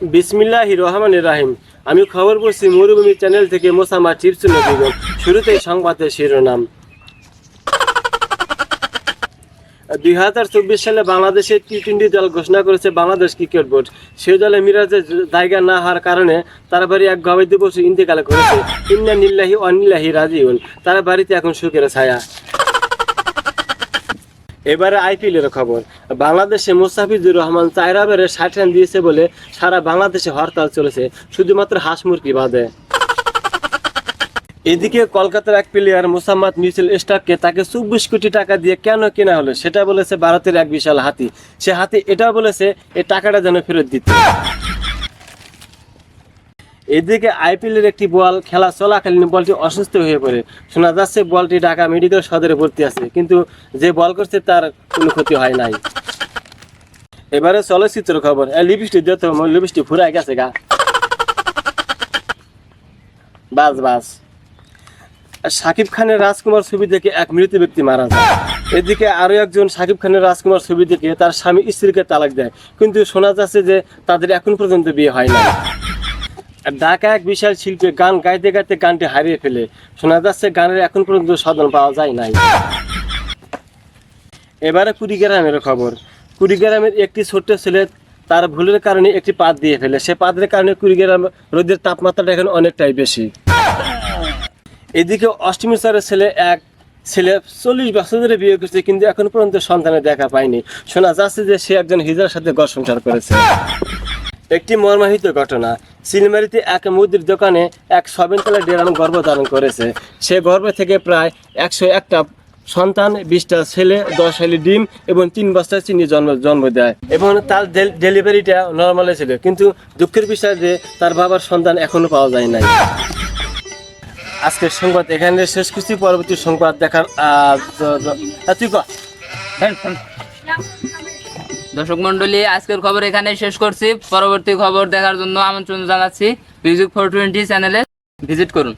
বিসমিল্লাহ রহমান রাহিম। আমি খবর পড়ছি মরুভূমি চ্যানেল থেকে মোসামা চিপস বেগম শুরুতেই সংবাদের শিরোনাম। দুই হাজার চব্বিশ সালে বাংলাদেশের টি টোয়েন্টি দল ঘোষণা করেছে বাংলাদেশ ক্রিকেট বোর্ড। সেই দলে মিরাজের জায়গা না হওয়ার কারণে তার বাড়ি এক গবাদি পশু ইন্তেকাল করেছে। ইন্না নিল্লাহি অনিল্লাহি রাজিউন। তার বাড়িতে এখন সুখের ছায়া। এবারে আইপিএলের খবর। বাংলাদেশে মুস্তাফিজুর রহমান চাইরাবারে ষাট রান দিয়েছে বলে সারা বাংলাদেশে হরতাল চলেছে, শুধুমাত্র হাঁস মুরগি বাদে। এদিকে কলকাতার এক প্লেয়ার মুসাম্মদ মিউচুয়াল স্টাফকে তাকে চব্বিশ কোটি টাকা দিয়ে কেন কেনা হলো, সেটা বলেছে ভারতের এক বিশাল হাতি। সে হাতি এটা বলেছে এই টাকাটা যেন ফেরত দিতে। এদিকে আইপিএলের একটি বল খেলা চলাকালীন বলটি অসুস্থ হয়ে পড়ে। শোনা যাচ্ছে বলটি ঢাকা মেডিকেল সদরে ভর্তি আছে, কিন্তু যে বল করছে তার কোনো ক্ষতি হয় নাই। এবারে চলচ্চিত্র খবর লিপস্টিক দিত লিপস্টিক ফুরাই গেছে গা। বাস বাস। শাকিব খানের রাজকুমার ছবি দেখে এক মৃত ব্যক্তি মারা যায়। এদিকে আরও একজন শাকিব খানের রাজকুমার ছবি দেখে তার স্বামী স্ত্রীকে তালাক দেয়, কিন্তু শোনা যাচ্ছে যে তাদের এখন পর্যন্ত বিয়ে হয় না ঢাকা এক বিশাল শিল্পী গান গাইতে গাইতে গানটি হারিয়ে ফেলে। শোনা যাচ্ছে গানের এখন পর্যন্ত সদন পাওয়া যায় নাই। এবারে কুড়িগ্রামের খবর। কুড়িগ্রামের একটি ছোট্ট ছেলে তার ভুলের কারণে একটি পাত দিয়ে ফেলে। সে পাতের কারণে কুড়িগ্রাম রোদের তাপমাত্রাটা এখন অনেকটাই বেশি। এদিকে অষ্টমী স্তরের ছেলে এক ছেলে চল্লিশ বছর ধরে বিয়ে করছে, কিন্তু এখন পর্যন্ত সন্তানের দেখা পায়নি। শোনা যাচ্ছে যে সে একজন হিজড়ার সাথে ঘর সংসার করেছে। একটি মর্মাহিত ঘটনা। সিলমারিতে এক মুদির দোকানে এক সবেনতলা ডেরাম গর্ভধারণ করেছে। সে গর্ভ থেকে প্রায় একশো একটা সন্তান, বিশটা ছেলে, দশ হালি ডিম এবং তিন বস্তা চিনি জন্ম জন্ম দেয় এবং তার ডেল- ডেলিভারিটা নর্মালে ছিল। কিন্তু দুঃখের বিষয় যে তার বাবার সন্তান এখনও পাওয়া যায় নাই। আজকের সংবাদ এখানে শেষ করছি। পরবর্তী সংবাদ দেখার তুই দর্শক মন্ডলী আজকের খবর এখানে শেষ করছি। পরবর্তী খবর দেখার জন্য আমন্ত্রণ জানাচ্ছি। মিউজিক ফোর টোয়েন্টি চ্যানেলে ভিজিট করুন।